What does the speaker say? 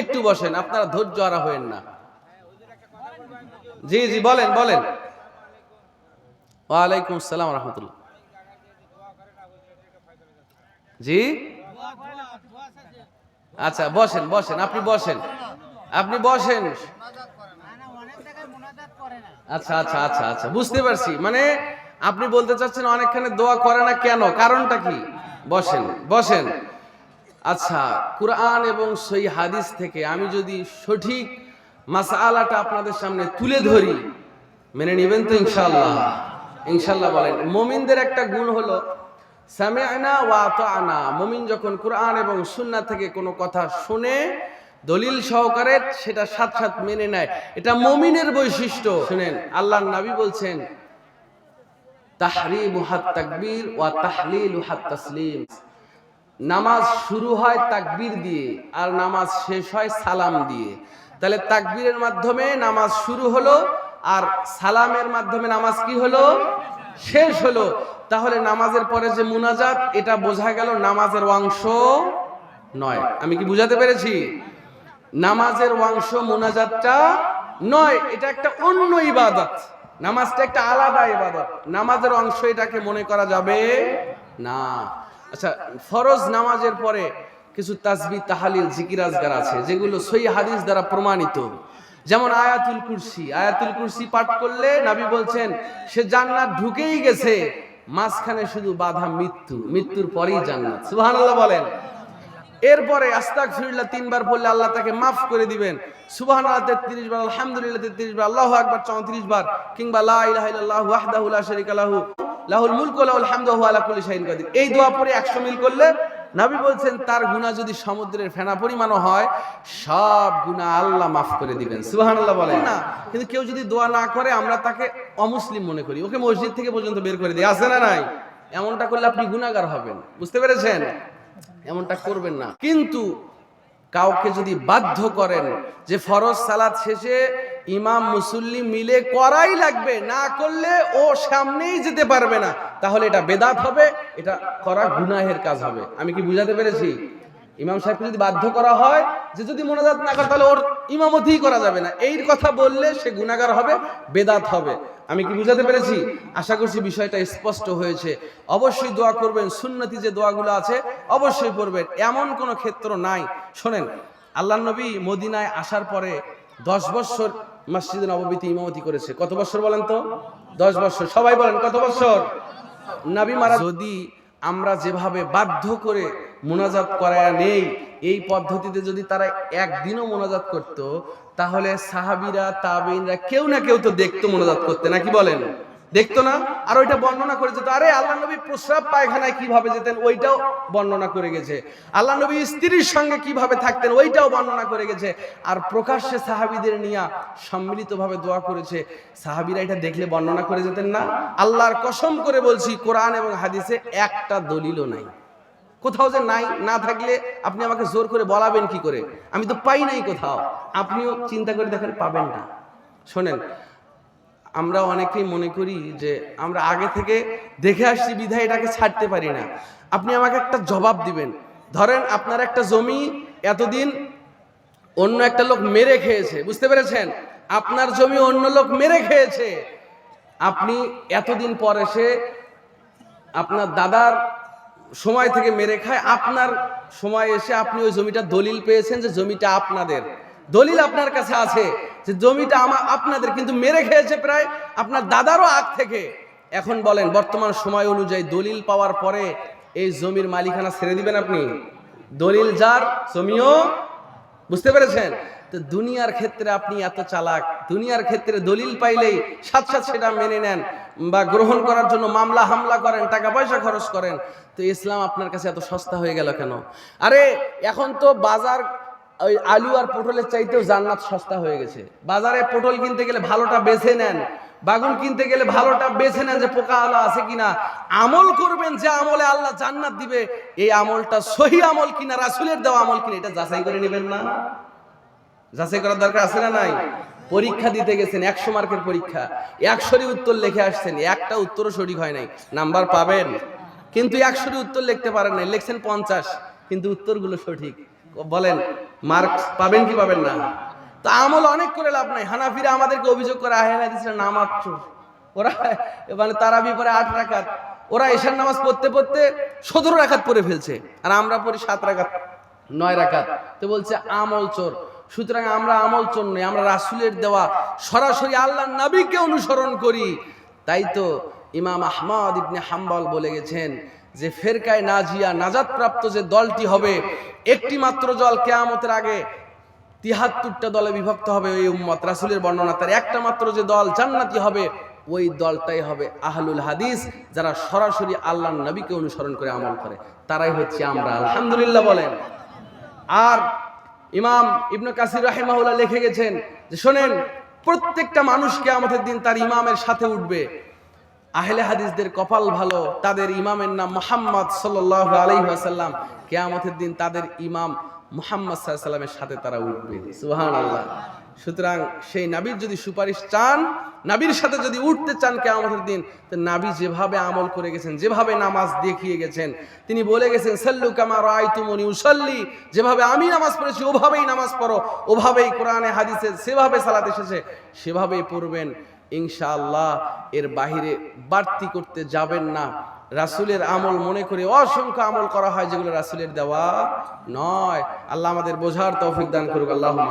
একটু বসেন, আপনারা ধৈর্য হারা হয়েন না। জি জি, বলেন বলেন। ওয়ালাইকুম আসসালাম রহমতুল্লাহ। জি? আচ্ছা বসেন বসেন, আপনি বসেন। আপনি বসেন। আচ্ছা আচ্ছা আচ্ছা আচ্ছা বুঝতে পারছি। মানে আপনি বলতে চাচ্ছেন অনেকখানে দোয়া করে না কেন? কারণটা কি? বসেন বসেন। আচ্ছা কোরআন এবং সেই হাদিস থেকে আমি যদি সঠিক মাসালাটা আপনাদের সামনে তুলে ধরি, মেনে নেবেন তো ইনশাল্লাহ ইনশাল্লাহ বলেন, মমিনদের একটা গুণ হলো আতানা মমিন যখন কোরআন এবং সুন্নাহ থেকে কোনো কথা শুনে, দলিল সহকারে সেটা সাথ মেনে নেয়। এটা মমিনের বৈশিষ্ট্য। শুনেন, আল্লাহর নবী বলছেন তাহরিমু হাত ওয়া তাহলিলু হাত তাসলিম। নামাজ শুরু হয় তাকবির দিয়ে আর নামাজ শেষ হয় সালাম দিয়ে। তাহলে তাকবীরের মাধ্যমে নামাজ শুরু হলো আর সালামের মাধ্যমে নামাজ কি হলো? শেষ হলো। তাহলে নামাজের পরে যে মুনাজাত, এটা বোঝা গেল নামাজের অংশ নয়। আমি কি বুঝাতে পেরেছি? নামাজের অংশ মুনাজাতটা নয়, এটা একটা অন্য ইবাদত। নামাজটা একটা আলাদা ইবাদত। নামাজের অংশ এটাকে মনে করা যাবে না। আচ্ছা ফরজ নামাজের পরে কিছু তাসবি, তাহালিল, জিকির আজগার আছে, যেগুলো সই হাদিস দ্বারা প্রমাণিত। যেমন আয়াতুল কুরসি আয়াতুল কুরসি পাঠ করলে নবী বলছেন, সে জান্নাত ঢুকেই গেছে, মাঝখানে শুধু বাধা মৃত্যু, মৃত্যুর পরেই জান্নাত। সুবহানাল্লাহ বলেন। এরপরে আস্তাক ফিরুল্লাহ তিনবার পড়লে আল্লাহ তাকে মাফ করে দিবেন। সুবাহ তেত্রিশ বার, আলহামদুলিল্লাহ, তেত্রিশ বার, আল্লাহ আকবার, চৌত্রিশ বার, কিংবা লা ইলাহা ইল্লাল্লাহু ওয়াহদাহু লা শারীকা লাহু। লাহুল মুলকু লাহুল হামদু হুয়া আলা কুল্লি শাইইন কাদির। এই দোয়া পড়ে 100 মিল করলে নবী বলছেন তার গুনাহ যদি সমুদ্রের ফেনা পরিমাণও হয় সব গুনাহ আল্লাহ মাফ করে দিবেন। সুবহানাল্লাহ বলেন। না। কিন্তু কেউ যদি দোয়া না করে আমরা তাকে অমুসলিম মনে করি। ওকে মসজিদ থেকে পর্যন্ত বের করে দিই। আছে না নাই? এমনটা করলে আপনি গুনাহগার হবেন। বুঝতে পেরেছেন? এমনটা করবেন না। কিন্তু কাউকে যদি বাধ্য করেন যে ফরজ সালাদ শেষে ইমাম মুসল্লি মিলে করাই লাগবে, না করলে ও সামনেই যেতে পারবে না, তাহলে এটা বেদাত হবে, এটা করা গুনাহের কাজ হবে। আমি কি বুঝাতে পেরেছি? ইমাম সাহেবকে যদি বাধ্য করা হয় যে যদি মোনাজাত না করে, তাহলে ওর ইমামতিই করা যাবে না। এই কথা বললে সে গুনাহগার হবে, বেদাত হবে। আমি কি বুঝাতে পেরেছি? আশা করছি বিষয়টা স্পষ্ট হয়েছে। অবশ্যই দোয়া করবেন, সুন্নতি যে দোয়াগুলো আছে, অবশ্যই পড়বেন। এমন কোনো ক্ষেত্র নাই। শোনেন আল্লাহ নবী মদিনায় আসার পরে দশ বছর মসজিদ নবমীতে ইমামতি করেছে। কত বছর বলেন তো? দশ বছর। সবাই বলেন, কত বছর? নাবি মারা যদি আমরা যেভাবে বাধ্য করে মোনাজাত করায় নেই। এই পদ্ধতিতে যদি তারা একদিনও মোনাজাত করত, তাহলে সাহাবিরা, তাবিনরা কেউ না কেউ তো দেখতো মোনাজাত করতে, নাকি বলেন? দেখতো না? আর ওইটা বর্ণনা করে যেত, আরে, আল্লাহ নবী প্রস্রাব পায়খানায় কীভাবে যেতেন, ওইটাও বর্ণনা করে গেছে। আল্লাহ নবী স্ত্রীর সঙ্গে কীভাবে থাকতেন, ওইটাও বর্ণনা করে গেছে। আর প্রকাশ্যে সাহাবিদের নিয়ে সম্মিলিতভাবে দোয়া করেছে। সাহাবিরা এটা দেখলে বর্ণনা করে যেতেন না? আল্লাহর কসম করে বলছি, কোরআন এবং হাদিসে একটা দলিলও নাই। কোথাও যে নাই, না থাকলে আপনি আমাকে জোর করে বলাবেন কি করে? আমি তো পাই নাই কোথাও। আপনিও চিন্তা করে দেখেন, পাবেন না। শোনেন, আমরা অনেকেই মনে করি যে আমরা আগে থেকে দেখে আসছি বিধায় এটাকে ছাড়তে পারি না। আপনি আমাকে একটা জবাব দিবেন। ধরেন আপনার একটা জমি এতদিন অন্য একটা লোক মেরে খেয়েছে, বুঝতে পেরেছেন? আপনার জমি অন্য লোক মেরে খেয়েছে। আপনি এতদিন পর এসে আপনার দাদার সময় থেকে মেরে খায়। আপনার সময় এসে আপনি ওই জমিটা দলিল পেয়েছেন যে জমিটা আপনাদের। দলিল আপনার কাছে আছে যে জমিটা আমার আপনাদের কিন্তু মেরে খেয়েছে প্রায়। আপনার দাদারও আগ থেকে। এখন বলেন, বর্তমান সময় অনুযায়ী দলিল পাওয়ার পরে এই জমির মালিকানা ছেড়ে দিবেন আপনি। দলিল যার, জমিও। বুঝতে পেরেছেন? তো দুনিয়ার ক্ষেত্রে আপনি এত চালাক। দুনিয়ার ক্ষেত্রে দলিল পাইলেই সাথ সেটা মেনে নেন। বা গ্রহণ করার জন্য মামলা, হামলা করেন, টাকা পয়সা খরচ করেন, তো ইসলাম আপনার কাছে এত সস্তা হয়ে গেল কেন? আরে, এখন তো বাজার, ওই আলু আর পটলের চাইতেও জান্নাত সস্তা হয়ে গেছে। বাজারে পটল কিনতে গেলে ভালোটা বেছে নেন। বাগুন কিনতে গেলে ভালোটা বেছে নেন যে পোকা আলো আছে কিনা। আমল করবেন যে আমলে আল্লাহ জান্নাত দিবে। এই আমলটা সহি আমল কিনা, রাসুলের দেওয়া আমল কিনা, এটা যাচাই করে নেবেন না? যাচাই করার দরকার আছে না নাই? পরীক্ষা দিতে গেছেন, একশো মার্কের পরীক্ষা। একশোরই উত্তর লিখে আসছেন, একটা উত্তরও সঠিক হয় নাই। নাম্বার পাবেন। কিন্তু একশোরই উত্তর লিখতে পারেন নাই, লিখছেন পঞ্চাশ, কিন্তু উত্তরগুলো সঠিক। বলেন মার্ক পাবেন কি পাবেন না? তো আমল অনেক করে লাভ নাই। হানাফিরা আমাদেরকে অভিযোগ করে আহেন হাদিসরা নামাজ চোর। ওরা মানে তারাবি পরে আট রাকাত। ওরা এশার নামাজ পড়তে পড়তে সতেরো রাকাত পড়ে ফেলছে। আর আমরা পড়ি সাত রাখাত নয় রাকাত। তো বলছে, আমল চোর। সুতরাং আমরা আমল চোর আমরা রাসুলের দেওয়া সরাসরি আল্লাহ নবীকে অনুসরণ করি। তাই তো ইমাম আহমদ ইবনে হাম্বল বলে গেছেন যে, ফেরকায় নাজিয়া নাজাত প্রাপ্ত যে দলটি হবে একটি মাত্র জল কেয়ামতের আগে তিহাত্তরটা দলে বিভক্ত হবে ওই উম্মত। রাসুলের বর্ণনা তার একটা মাত্র যে দল জান্নাতি হবে, ওই দলটাই হবে আহলুল হাদিস, যারা সরাসরি আল্লাহ নবীকে অনুসরণ করে আমল করে। তারাই হচ্ছে আমরা। আলহামদুলিল্লাহ বলেন। আর ইমাম ইবনু কাসির রাহেমাহুল্লাহ লিখে গেছেন যে শোনেন, প্রত্যেকটা মানুষকে আমাদের দিন তার ইমামের সাথে উঠবে। আহলে হাদিসদের কপাল ভালো, তাদের ইমামের নাম মোহাম্মদ সাল্লাহ আলাইসাল্লাম কেয়ামতের দিন তাদের ইমাম মোহাম্মদ সাল্লামের সাথে তারা উঠবে। সুহান আল্লাহ সুতরাং সেই নাবির যদি সুপারিশ চান, নাবির সাথে যদি উঠতে চান কেয়ামতের দিন, তো নাবি যেভাবে আমল করে গেছেন, যেভাবে নামাজ দেখিয়ে গেছেন, তিনি বলে গেছেন, সাল্লু কামা রায় তুমনি উসল্লি যেভাবে আমি নামাজ পড়েছি, ওভাবেই নামাজ পড়ো, ওভাবেই কোরআনে, হাদিসে সেভাবে সালাত এসেছে, সেভাবেই পড়বেন। ইনশাআল্লাহ এর বাহিরে বাড়তি করতে যাবেন না। রাসুলের আমল মনে করে অসংখ্য আমল করা হয় যেগুলো রাসুলের দেওয়া নয়। আল্লাহ আমাদের বোঝার তৌফিক দান করুক। আল্লাহ আমি